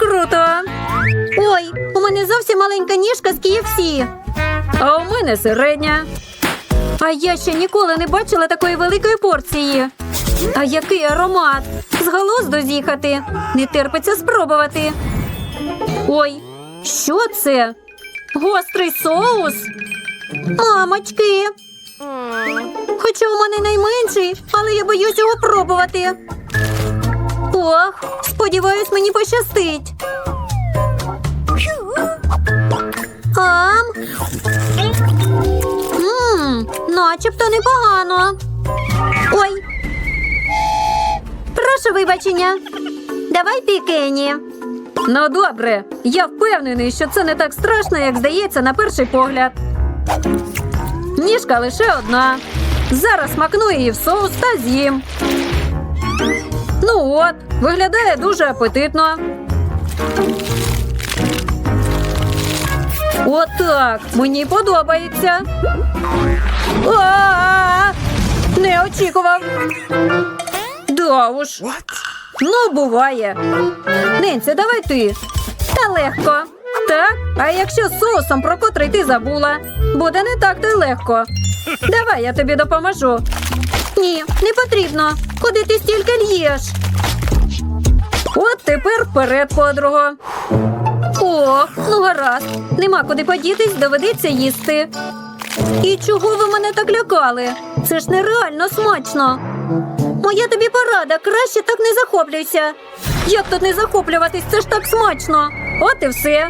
круто. Ой, у мене зовсім маленька ніжка з KFC. А у мене середня. А я ще ніколи не бачила такої великої порції. А який аромат! З глузду з'їхати. Не терпиться спробувати. Ой, що це? Гострий соус? Мамочки. Хоча у мене найменший, але я боюсь його пробувати. Ох, сподіваюсь, мені пощастить. Ам. Мм, начебто непогано. Ой. Прошу вибачення. Давай ти, Кенні. Ну, добре. Я впевнений, що це не так страшно, як здається на перший погляд. Ніжка лише одна. Зараз макну її в соус та з'їм. Ну от, виглядає дуже апетитно. Отак, мені подобається. А-а-а! Не очікував. Да уж. Ну, буває. Ненці, давай ти. Та легко. Так, а якщо з соусом, про котрий ти забула, буде не так то й легко. Давай я тобі допоможу. Ні, не потрібно. Куди ти стільки л'єш? От тепер вперед, подруго. О, ну гаразд. Нема куди подітись, доведеться їсти. І чого ви мене так лякали? Це ж нереально смачно. Моя тобі порада, краще так не захоплюйся. Як тут не захоплюватись? Це ж так смачно. От і все.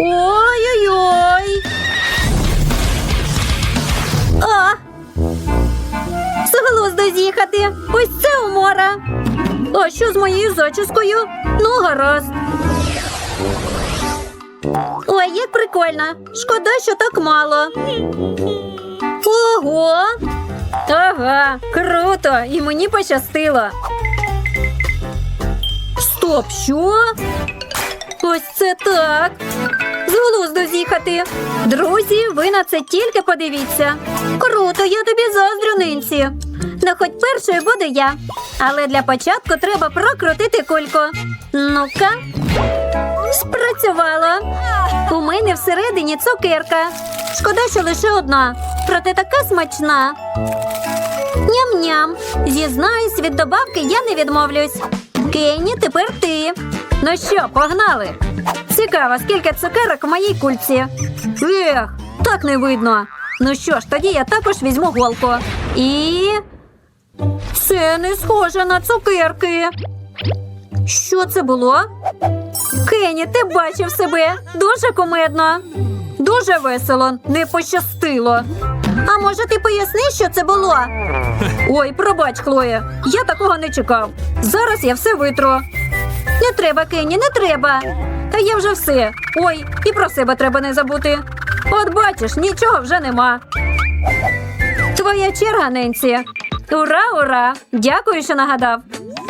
Ой-ой-ой. Моєю зачіскою? Ну, гаразд. Ой, як прикольно. Шкода, що так мало. Ого. Ага, круто! І мені пощастило. Стоп, що? Ось це так. З глузду з'їхати. Друзі, ви на це тільки подивіться. Круто, я тобі заздрю, Нинці. Ну, хоч першою буду я. Але для початку треба прокрутити кульку. Ну-ка. Спрацювало. У мене всередині цукерка. Шкода, що лише одна. Проте така смачна. Ням-ням. Зізнаюсь, від добавки я не відмовлюсь. Кенні, тепер ти. Ну що, погнали? Цікаво, скільки цукерок в моїй кульці. Ех, так не видно. Ну що ж, тоді я також візьму голку. І. Це не схоже на цукерки. Що це було? Кенні, ти бачив себе. Дуже кумедно. Дуже весело, не пощастило. А може, ти поясни, що це було? Ой, пробач, Хлоя, я такого не чекав. Зараз я все витру. Не треба, Кенні, не треба. Та я вже все. Ой, і про себе треба не забути. От бачиш, нічого вже нема. Твоя черга, Ненсі. Ура, ура! Дякую, що нагадав.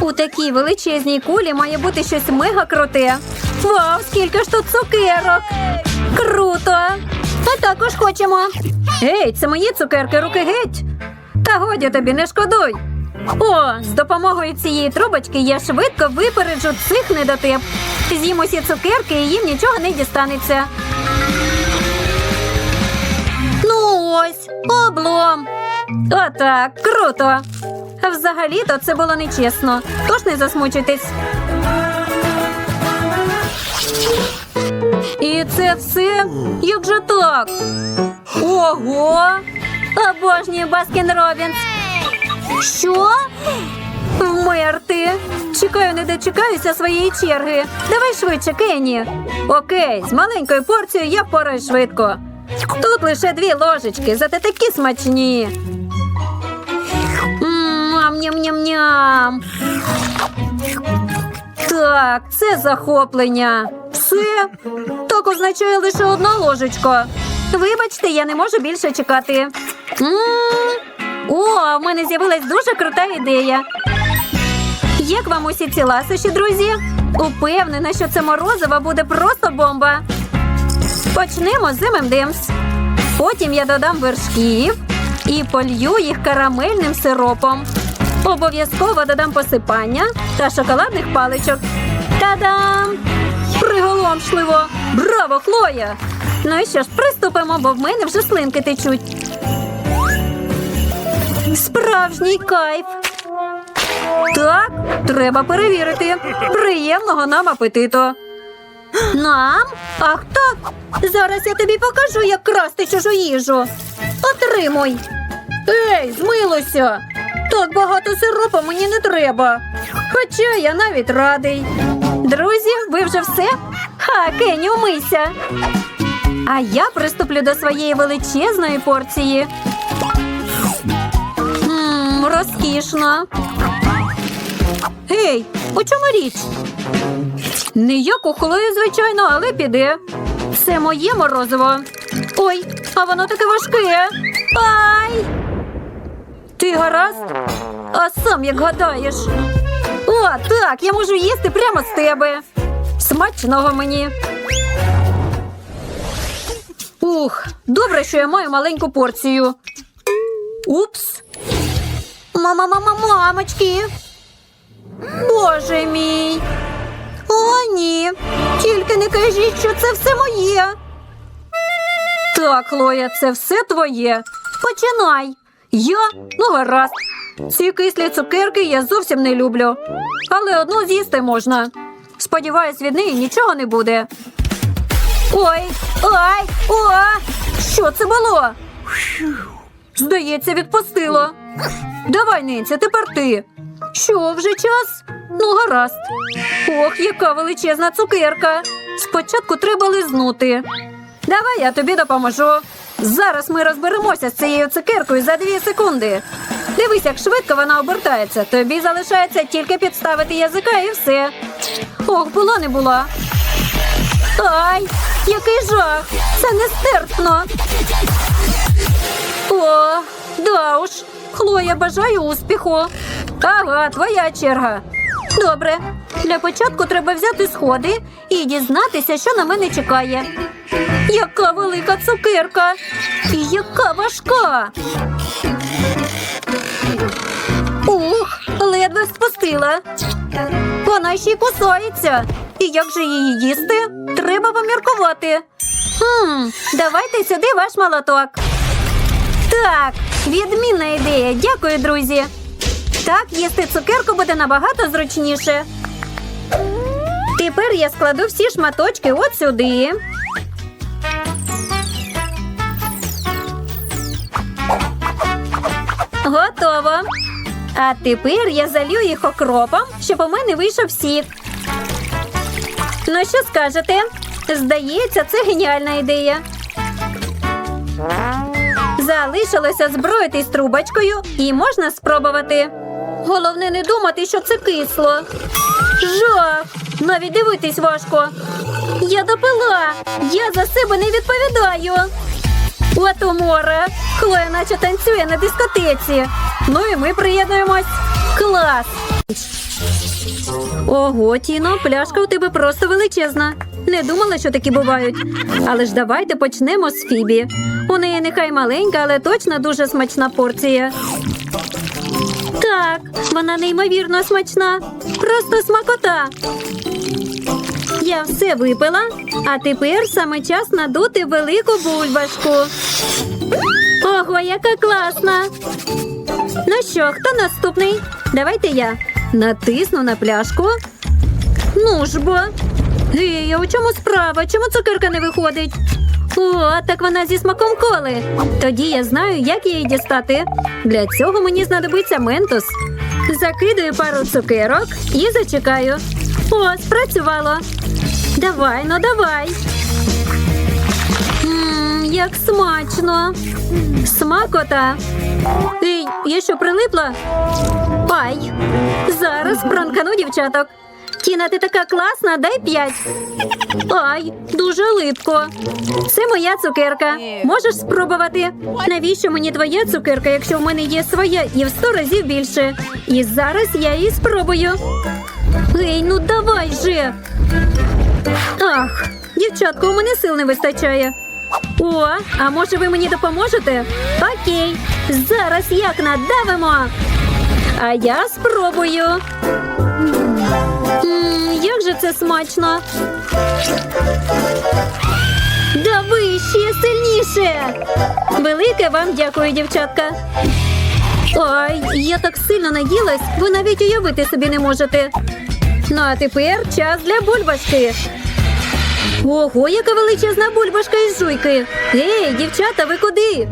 У такій величезній кулі має бути щось мега круте. Вау, скільки ж тут цукерок! Круто! Ми також хочемо. Гей, це мої цукерки, руки геть. Та годі тобі, не шкодуй. О, з допомогою цієї трубочки я швидко випереджу цих недотип. З'їм усі цукерки і їм нічого не дістанеться. Ну ось, облом. Отак, круто. Взагалі-то це було нечесно. Тож не засмучуйтесь. І це все? Як же так? Ого! Обожнюю Баскін Робінс. Що? Вмерти. Чекаю, не дочекаюся своєї черги. Давай швидше, Кенні. Окей, з маленькою порцією я впораюсь швидко. Тут лише дві ложечки, зате такі смачні. М, Ням-ням-ням-ням. Так, це захоплення. Все. Так означає лише одна ложечка. Вибачте, я не можу більше чекати. О, в мене з'явилась дуже крута ідея. Як вам усі ці ласощі, друзі? Упевнена, що це морозиво буде просто бомба. Почнемо з ММДМС. Потім я додам вершків і полью їх карамельним сиропом. Обов'язково додам посипання та шоколадних паличок. Та-дам! Приголомшливо! Браво, Хлоя! Ну і що ж, приступимо, бо в мене вже слинки течуть. Справжній кайф. Так, треба перевірити. Приємного нам апетиту. Нам? Ах так. Зараз я тобі покажу, як красти чужу їжу. Отримуй. Ей, змилуйся. Так багато сиропу мені не треба. Хоча я навіть радий. Друзі, ви вже все? Ха, Кенні, умийся. А я приступлю до своєї величезної порції. Ммм, розкішно. Гей, у чому річ? Не як у звичайно, але піде. Це моє морозиво. Ой, а воно таке важке. Ай! Ти гаразд? А сам як гадаєш? О, так, я можу їсти прямо з тебе. Смачного мені. Ух, добре, що я маю маленьку порцію. Упс. Мама, мама, мамочки. Боже мій. О, ні. Тільки не кажіть, що це все моє. Так, Лоя, це все твоє. Починай. Я? Ну, гаразд. Ці кислі цукерки я зовсім не люблю. Але одну з'їсти можна. Сподіваюсь, від неї нічого не буде. Ой, ай, о! Що це було? Здається, відпустило. Давай, Ненця, тепер ти. Що, вже час? Ну, гаразд. Ох, яка величезна цукерка. Спочатку треба лизнути. Давай я тобі допоможу. Зараз ми розберемося з цією цукеркою за дві секунди. Дивись, як швидко вона обертається. Тобі залишається тільки підставити язика і все. Ох, була не була. Ай, який жах! Це нестерпно. О, да уж. Хлоя, бажаю успіху. Ага, твоя черга. Добре. Для початку треба взяти сходи і дізнатися, що на мене чекає. Яка велика цукерка! І яка важка! Ух, ледве спустила. Вона ще й кусається. І як же її їсти? Треба поміркувати. Хм, давайте сюди ваш молоток. Так, відмінна ідея. Дякую, друзі. Так, їсти цукерку буде набагато зручніше. Тепер я складу всі шматочки от сюди. Готово. А тепер я залю їх окропом, щоб у мене вийшов сік. Ну, що скажете? Здається, це геніальна ідея. Залишилося зброїтись трубочкою і можна спробувати. Головне не думати, що це кисло. Жах! Навіть дивитись важко. Я допила. Я за себе не відповідаю. От умора. Хлоя наче танцює на дискотеці. Ну і ми приєднуємось. Клас! Ого, Тіно, пляшка у тебе просто величезна. Не думала, що такі бувають. Але ж давайте почнемо з Фібі. У неї нехай маленька, але точно дуже смачна порція. Так, вона неймовірно смачна. Просто смакота. Я все випила, а тепер саме час надути велику бульбашку. Ого, яка класна! Ну що, хто наступний? Давайте я натисну на пляшку. Ну ж бо. Гей, а у чому справа? Чому цукерка не виходить? О, так вона зі смаком коли. Тоді я знаю, як її дістати. Для цього мені знадобиться ментус. Закидаю пару цукерок і зачекаю. О, спрацювало. Давай, ну давай. Ммм, як смачно. Смакота. Ей, я що прилипла? Ай, зараз пранкану дівчаток. Тіна, ти така класна, дай п'ять. Ай, дуже липко. Це моя цукерка. Можеш спробувати? Навіщо мені твоя цукерка, якщо в мене є своя і в сто разів більше? І зараз я її спробую. Ей, ну давай же. Ах, дівчатко, у мене сил не вистачає. О, а може ви мені допоможете? Окей, зараз як надавимо. А я спробую. Мм, як же це смачно. Дави ще сильніше. Велике вам дякую, дівчатка. Ой, я так сильно наїлась, ви навіть уявити собі не можете. Ну а тепер час для бульбашки. Ого, яка величезна бульбашка із жуйки. Ей, дівчата, ви куди?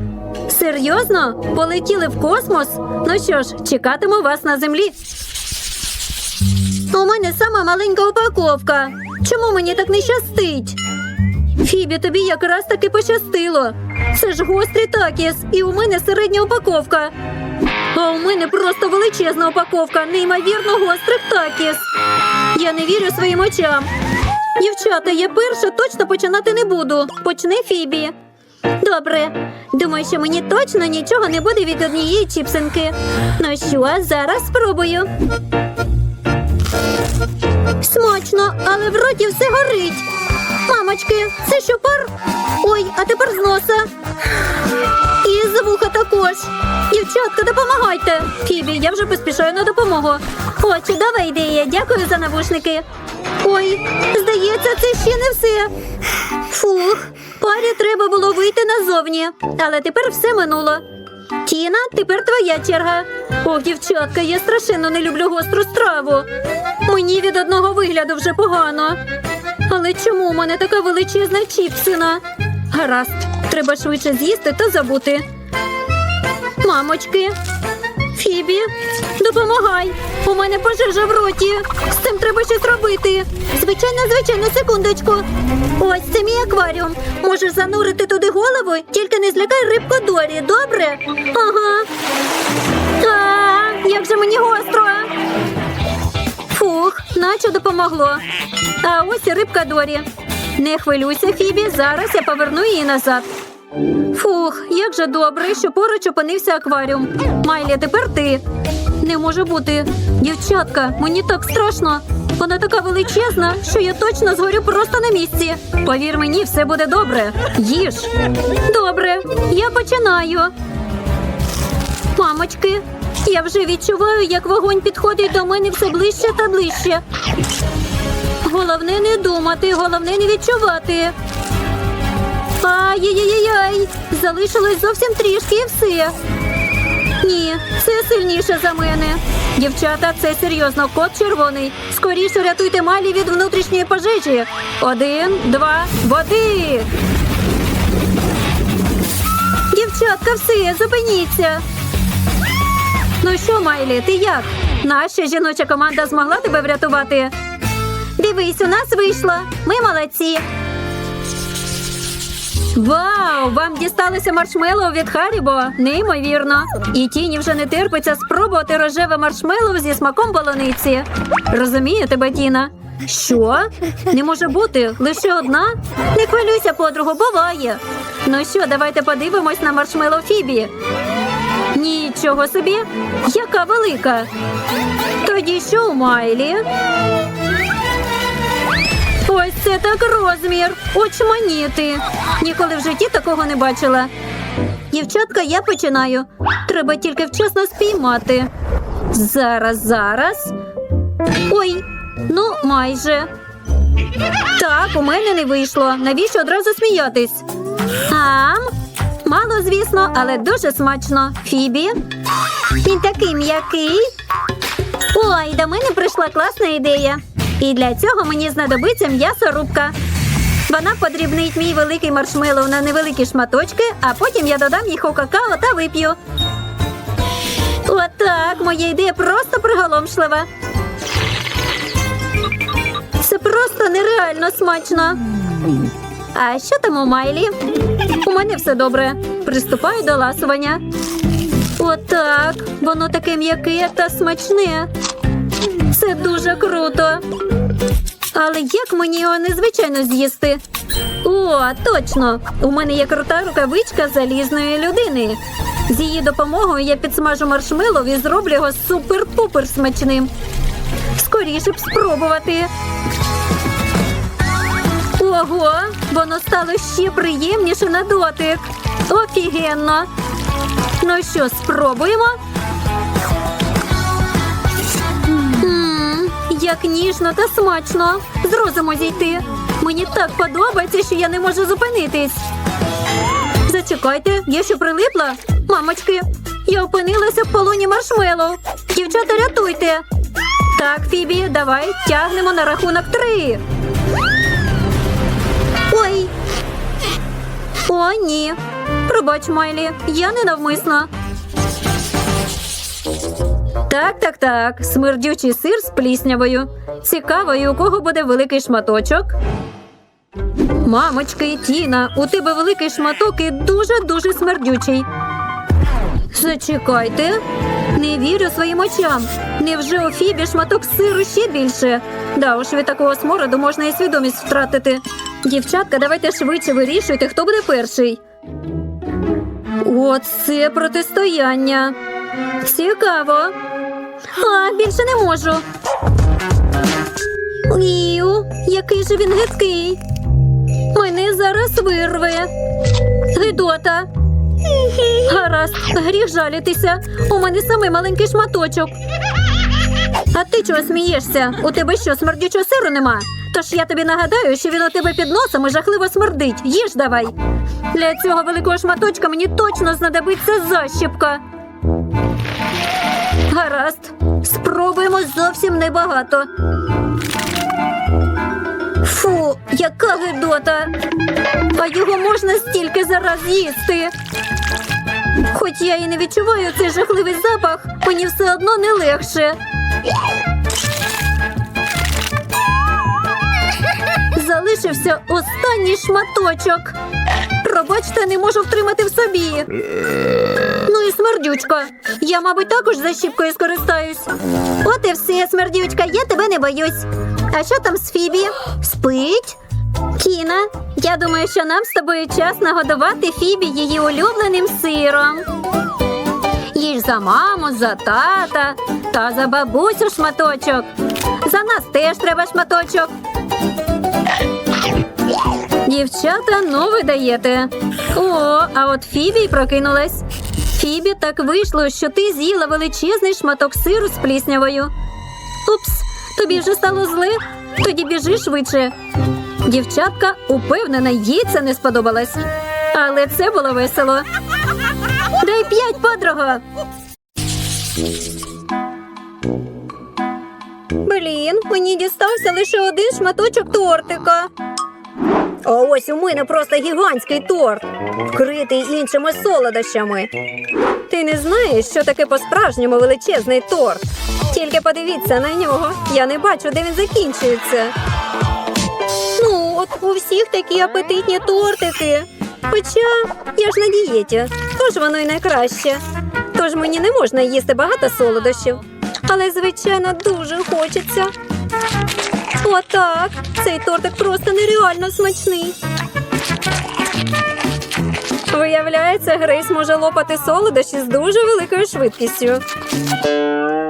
Серйозно? Полетіли в космос? Ну що ж, чекатиму вас на землі. У мене сама маленька упаковка. Чому мені так не щастить? Фібі, тобі якраз таки пощастило. Це ж гострий такіс, і у мене середня упаковка. А у мене просто величезна упаковка, неймовірно гострих такіс. Я не вірю своїм очам. Дівчата, я перша точно починати не буду. Почни Фібі. Добре. Думаю, що мені точно нічого не буде від однієї чіпсинки. Ну що, зараз спробую. Смачно, але в роті все горить. Мамочки, це що пар? Ой, а тепер з носа. І з вуха також. Дівчатка, допомагайте. Фібі, я вже поспішаю на допомогу. О, чудова ідея. Дякую за навушники. Ой, здається, це ще не все. Фух, парі треба було вийти назовні, але тепер все минуло. Тіна, тепер твоя черга. Ох, дівчатка, я страшенно не люблю гостру страву. Мені від одного вигляду вже погано. Але чому у мене така величезна чіпсина? Гаразд, треба швидше з'їсти та забути. Мамочки, Фібі, допомагай. У мене пожежа в роті. З цим треба щось робити. Звичайно, звичайно, секундочку. Ось це мій акваріум. Можеш занурити туди голову, тільки не злякай рибку Дорі, добре? Ага. А, як же мені гостро. Фух, наче допомогло. А ось рибка Дорі. Не хвилюйся, Фібі, зараз я поверну її назад. Фух, як же добре, що поруч опинився акваріум. Майлі, тепер ти. Не може бути. Дівчатка, мені так страшно. Вона така величезна, що я точно згорю просто на місці. Повір мені, все буде добре. Їж. Добре, я починаю. Мамочки, я вже відчуваю, як вогонь підходить до мене все ближче та ближче. Головне не думати, головне не відчувати. Ай-яй-яй-яй! Залишилось зовсім трішки і все. Ні, це сильніше за мене. Дівчата, це серйозно кот червоний. Скоріше рятуйте Малі від внутрішньої пожежі. Один, два, води. Дівчатка, все, зупиніться. Ну що, Майлі, ти як? Наша жіноча команда змогла тебе врятувати. Дивись, у нас вийшло. Ми молодці. Вау! Вам дісталося маршмеллоу від Харібо? Неймовірно. І тіні вже не терпиться спробувати рожеве маршмеллоу зі смаком полуниці. Розумію тебе, Тіна. Що? Не може бути лише одна? Не хвилюйся, подругу, буває. Ну що, давайте подивимось на маршмеллоу Фібі. Нічого собі, яка велика. Тоді що у Майлі? Ось це так розмір. Очманіти. Ніколи в житті такого не бачила. Дівчатка, я починаю. Треба тільки вчасно спіймати. Зараз, зараз. Ой, ну майже. Так, у мене не вийшло. Навіщо одразу сміятись? Ам? Мало, звісно, але дуже смачно. Фібі. Він такий м'який. Ой, до мене прийшла класна ідея. І для цього мені знадобиться м'ясорубка. Вона подрібнить мій великий маршмеллоу на невеликі шматочки, а потім я додам їх у какао та вип'ю. Отак, моя ідея просто приголомшлива. Це просто нереально смачно. А що там у Майлі? У мене все добре. Приступаю до ласування. Отак. Воно таке м'яке та смачне. Це дуже круто. Але як мені його незвичайно з'їсти? О, точно! У мене є крута рукавичка залізної людини. З її допомогою я підсмажу маршмеллоу і зроблю його супер-пупер смачним. Скоріше б спробувати. Ого, воно стало ще приємніше на дотик. Офігенно. Ну що, спробуємо? Як ніжно та смачно. З розуму зійти. Мені так подобається, що я не можу зупинитись. Зачекайте, я що прилипла? Мамочки, я опинилася в полоні маршмеллоу. Дівчата, рятуйте. Так, Фібі, давай тягнемо на рахунок три. Ой. О, ні. Пробач, Майлі, я ненавмисно. Так, так, так. Смердючий сир з пліснявою. Цікаво, і у кого буде великий шматочок. Мамочки, Тіна, у тебе великий шматок і дуже-дуже смердючий. Зачекайте. Не вірю своїм очам. Невже у Фібі шматок сиру ще більше? Да уж від такого смороду можна і свідомість втратити. Дівчатка, давайте швидше вирішуйте, хто буде перший. Оце протистояння. Цікаво. А, більше не можу. Іу, який же він гидкий. Мене зараз вирве. Гидота. Гаразд, гріх жалітися. У мене самий маленький шматочок. А ти чого смієшся? У тебе що, смердючого сиру нема? Тож я тобі нагадаю, що він у тебе під носом і жахливо смердить. Їж давай. Для цього великого шматочка мені точно знадобиться защіпка. Гаразд, спробуємо зовсім небагато. Фу, яка гидота! А його можна стільки зараз їсти. Хоч я і не відчуваю цей жахливий запах, мені все одно не легше. Залишився останній шматочок. Пробачте, не можу втримати в собі. І смердючка. Я, мабуть, також защіпкою скористаюсь. От і все, смердючка, я тебе не боюсь. А що там з Фібі? Спить? Тіна, я думаю, що нам з тобою час нагодувати Фібі її улюбленим сиром. Їж за маму, за тата та за бабусю шматочок. За нас теж треба шматочок. Дівчата, ну ви даєте. О, а от Фібі прокинулась. Фібі, так вийшло, що ти з'їла величезний шматок сиру з пліснявою. Упс, тобі вже стало зле? Тоді біжи швидше. Дівчатка упевнена, їй це не сподобалось. Але це було весело. Дай п'ять, подруга. Блін, мені дістався лише один шматочок тортика. А ось у мене просто гігантський торт, вкритий іншими солодощами. Ти не знаєш, що таке по-справжньому величезний торт. Тільки подивіться на нього. Я не бачу, де він закінчується. Ну, от у всіх такі апетитні тортики. Хоча я ж на дієті, тож воно й найкраще. Тож мені не можна їсти багато солодощів. Але, звичайно, дуже хочеться. Отак. Цей тортик просто нереально смачний. Виявляється, Грейс може лопати солодощі з дуже великою швидкістю.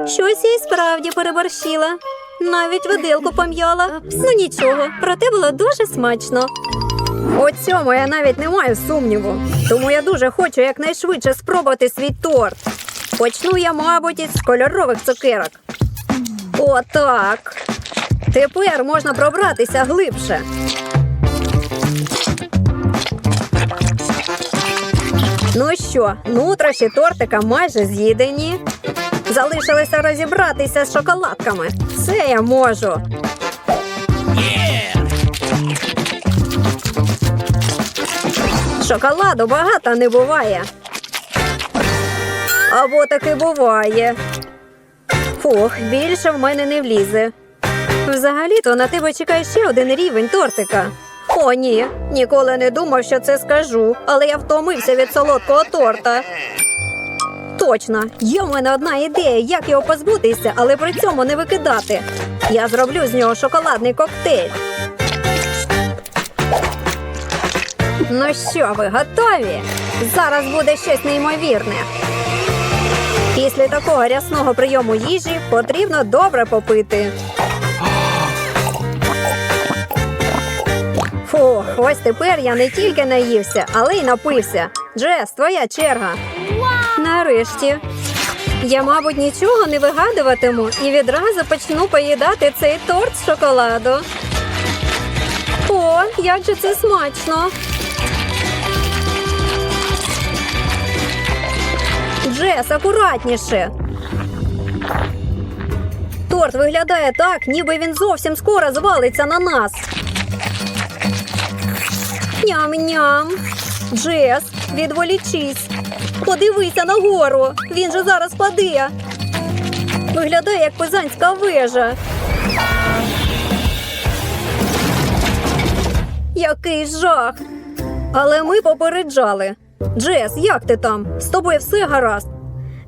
Щось я справді переборщила. Навіть виделку пом'яла. Ну нічого, проте було дуже смачно. У цьому я навіть не маю сумніву. Тому я дуже хочу якнайшвидше спробувати свій торт. Почну я, мабуть, із кольорових цукерок. Отак. Тепер можна пробратися глибше. Ну що, нутрощі тортика майже з'їдені. Залишилося розібратися з шоколадками. Це я можу. Шоколаду багато не буває. Або таки буває. Фух, більше в мене не влізе. Взагалі-то на тебе чекає ще один рівень тортика. О, ні, ніколи не думав, що це скажу, але я втомився від солодкого торта. Точно, є в мене одна ідея, як його позбутися, але при цьому не викидати. Я зроблю з нього шоколадний коктейль. Ну що, ви готові? Зараз буде щось неймовірне. Після такого рясного прийому їжі потрібно добре попити. Фух, ось тепер я не тільки наївся, але й напився. Джес, твоя черга. Нарешті. Я, мабуть, нічого не вигадуватиму і відразу почну поїдати цей торт з шоколаду. О, як же це смачно! Джес, акуратніше. Торт виглядає так, ніби він зовсім скоро звалиться на нас. Ням-ням. Джес, відволічись. Подивися нагору. Він же зараз паде. Виглядає як пизанська вежа. Який жах. Але ми попереджали. Джес, як ти там? З тобою все гаразд.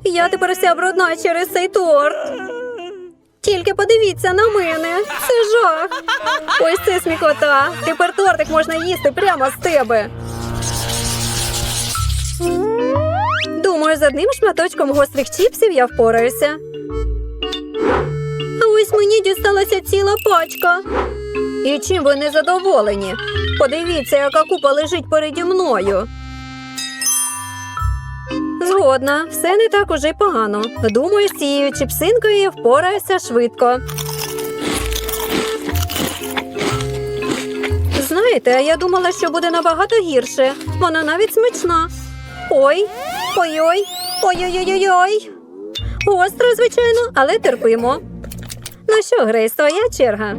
Я тепер вся брудна через цей торт. Тільки подивіться на мене. Це жах. Ось це смікота. Тепер тортик можна їсти прямо з тебе. Думаю, з одним шматочком гострих чіпсів я впораюся. Ось мені дісталася ціла пачка. І чим ви не задоволені? Подивіться, яка купа лежить переді мною. Згодна, все не так уже й погано. Думаю, з цією чіпсинкою я впораюся швидко. Знаєте, я думала, що буде набагато гірше. Вона навіть смачна. Ой, ой-ой, ой-ой-ой-ой. Гостро, звичайно, але терпимо. Ну що, Грейс, твоя черга.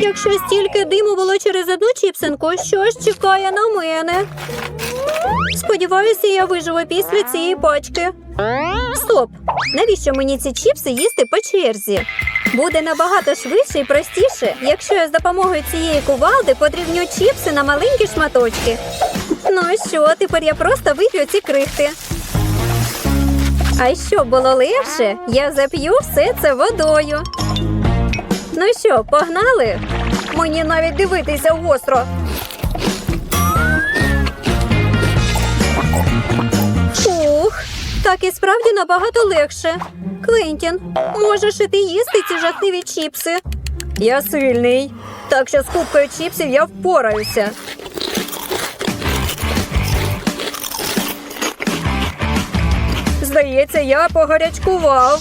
Якщо стільки диму було через одну чіпсинку, що ж чекає на мене? Сподіваюся, я виживу після цієї пачки. Стоп! Навіщо мені ці чіпси їсти по черзі? Буде набагато швидше і простіше, якщо я з допомогою цієї кувалди подрібню чіпси на маленькі шматочки. Ну що, тепер я просто вип'ю ці крихти. А щоб було легше, я зап'ю все це водою. Ну що, погнали? Мені навіть дивитися гостро. Ух, так і справді набагато легше. Квентін, можеш і ти їсти ці жахливі чіпси. Я сильний, так що з кубкою чіпсів я впораюся. Здається, я погарячкував.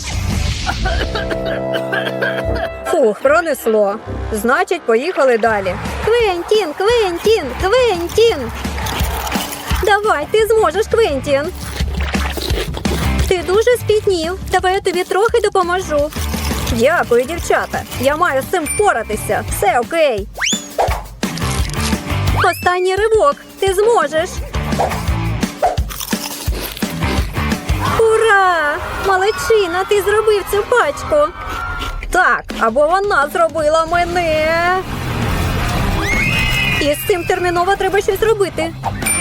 Фух, пронесло. Значить, поїхали далі. Квентін, Квентін, Квентін. Давай, ти зможеш, Квентін. Ти дуже спітнів. Давай я тобі трохи допоможу. Дякую, дівчата. Я маю з цим впоратися. Все окей. Останній ривок. Ти зможеш. Ура! Молодчина, ти зробив цю пачку. Так, або вона зробила мене. І з цим терміново треба щось робити.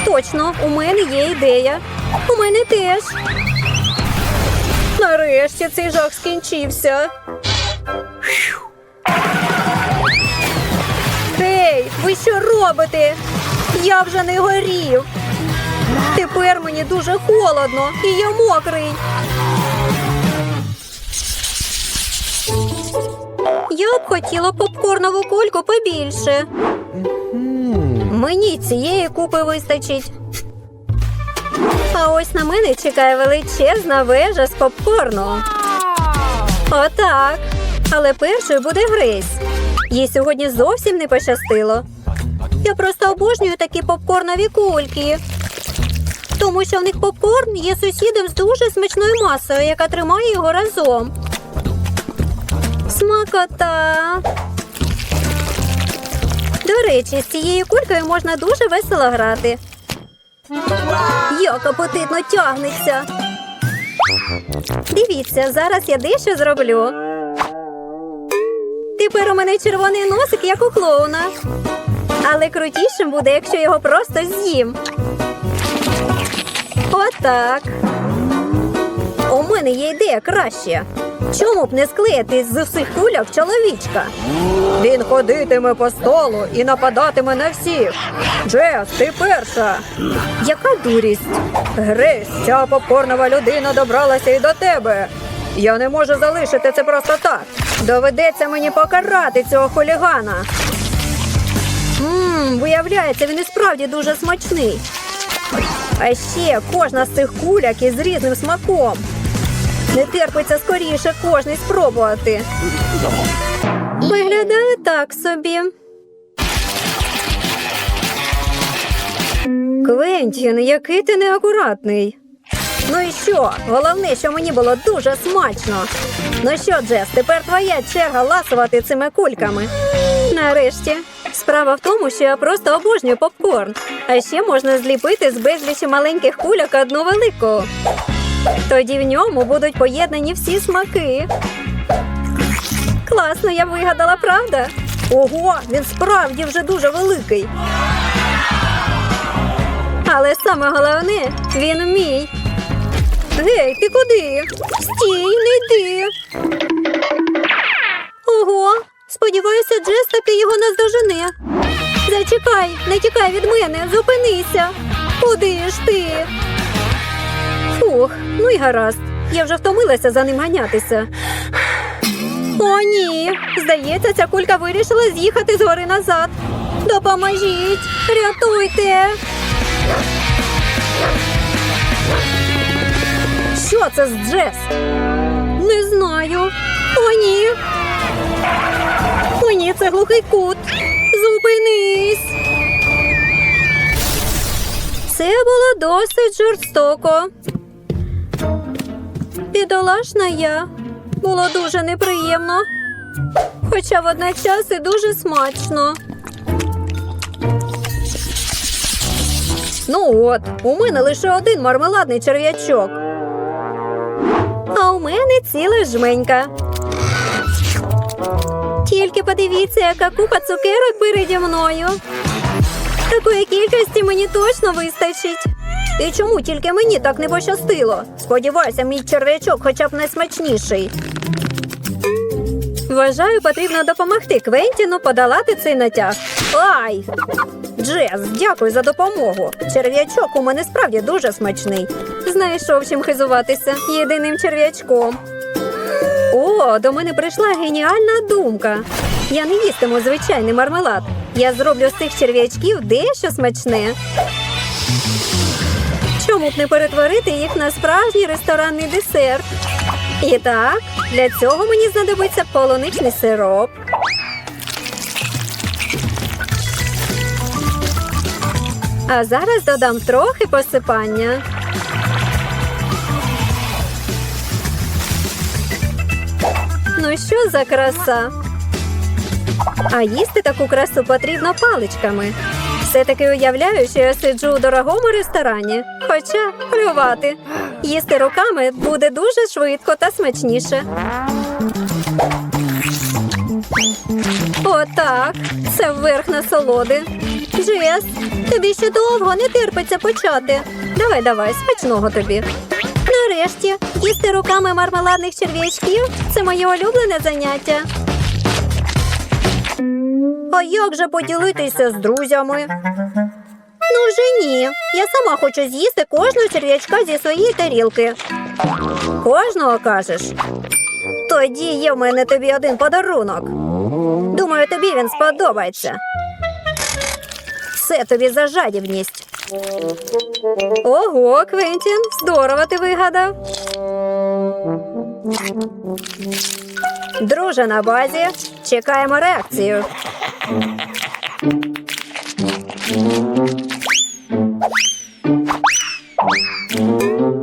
Точно, у мене є ідея. У мене теж. Нарешті цей жах скінчився. Ей, ви що робите? Я вже не горів. Тепер мені дуже холодно і я мокрий. Я б хотіла попкорнову кульку побільше. Мені цієї купи вистачить. А ось на мене чекає величезна вежа з попкорну. Отак. Але першою буде Грейс. Їй сьогодні зовсім не пощастило. Я просто обожнюю такі попкорнові кульки. Тому що в них попкорн є сусідом з дуже смачною масою, яка тримає його разом. Смакота. До речі, з цією кулькою можна дуже весело грати. Як апетитно тягнеться. Дивіться, зараз я дещо зроблю. Тепер у мене червоний носик, як у клоуна. Але крутішим буде, якщо його просто з'їм. Отак. Мене є ідея краще. Чому б не склеїти з усіх кульок чоловічка? Він ходитиме по столу і нападатиме на всіх. Джес, ти перша. Яка дурість? Грейс, ця попкорнова людина добралася і до тебе. Я не можу залишити це просто так. Доведеться мені покарати цього хулігана. Ммм, виявляється, він і справді дуже смачний. А ще кожна з цих куляк із різним смаком. Не терпиться скоріше кожний спробувати. Виглядає так собі. Квентін, який ти неакуратний. Ну і що? Головне, що мені було дуже смачно. Ну що, Джес, тепер твоя черга ласувати цими кульками. Нарешті. Справа в тому, що я просто обожнюю попкорн. А ще можна зліпити з безлічі маленьких кульок одну велику. Тоді в ньому будуть поєднані всі смаки. Класно, я вигадала, правда? Ого, він справді вже дуже великий. Але саме головне, він мій. Гей, ти куди? Стій, не йди. Ого, сподіваюся, Джес таки його наздожене. Зачекай, не тікай від мене, зупинися. Куди ж ти? Фух, ну й гаразд. Я вже втомилася за ним ганятися. О, ні. Здається, ця кулька вирішила з'їхати з гори назад. Допоможіть, рятуйте. Що це з Джес? Не знаю. О, ні. О, ні, це глухий кут. Зупинись. Це було досить жорстоко. Бідолашна я. Було дуже неприємно. Хоча водночас і дуже смачно. Ну от, у мене лише один мармеладний черв'ячок. А у мене ціла жменька. Тільки подивіться, яка купа цукерок переді мною. Такої кількості мені точно вистачить. І чому тільки мені так не пощастило? Сподіваюся, мій черв'ячок хоча б найсмачніший. Вважаю, потрібно допомогти Квентіну подолати цей натяг. Ай! Джес, дякую за допомогу. Черв'ячок у мене справді дуже смачний. Знайшов чим хизуватися єдиним черв'ячком. О, до мене прийшла геніальна думка. Я не їстиму звичайний мармелад. Я зроблю з цих черв'ячків дещо смачне. Чому б не перетворити їх на справжній ресторанний десерт? І так, для цього мені знадобиться полуничний сироп. А зараз додам трохи посипання. Ну що за краса? А їсти таку красу потрібно паличками. Все-таки уявляю, що я сиджу у дорогому ресторані. Хоча плювати. Їсти руками буде дуже швидко та смачніше. Отак. Це верх насолоди. Джес, тобі ще довго не терпиться почати. Давай, давай, смачного тобі. Нарешті, їсти руками мармеладних черв'ячків це моє улюблене заняття. А як же поділитися з друзями? Ну вже ні. Я сама хочу з'їсти кожного черв'ячка зі своєї тарілки. Кожного кажеш? Тоді є в мене тобі один подарунок. Думаю, тобі він сподобається. Все тобі за жадібність. Ого, Квентін, здорово ти вигадав. Друже на базі. Чекаємо реакцію.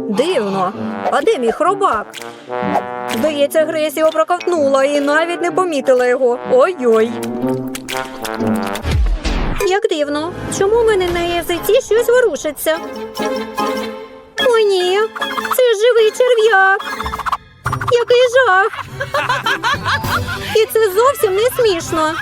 Дивно. А де мій хробак? Здається, Грейс його проковтнула і навіть не помітила його. Ой-ой. Як дивно, чому в мене на язиці щось ворушиться? О, ні, це живий черв'як. Який жах. І це зовсім не смішно.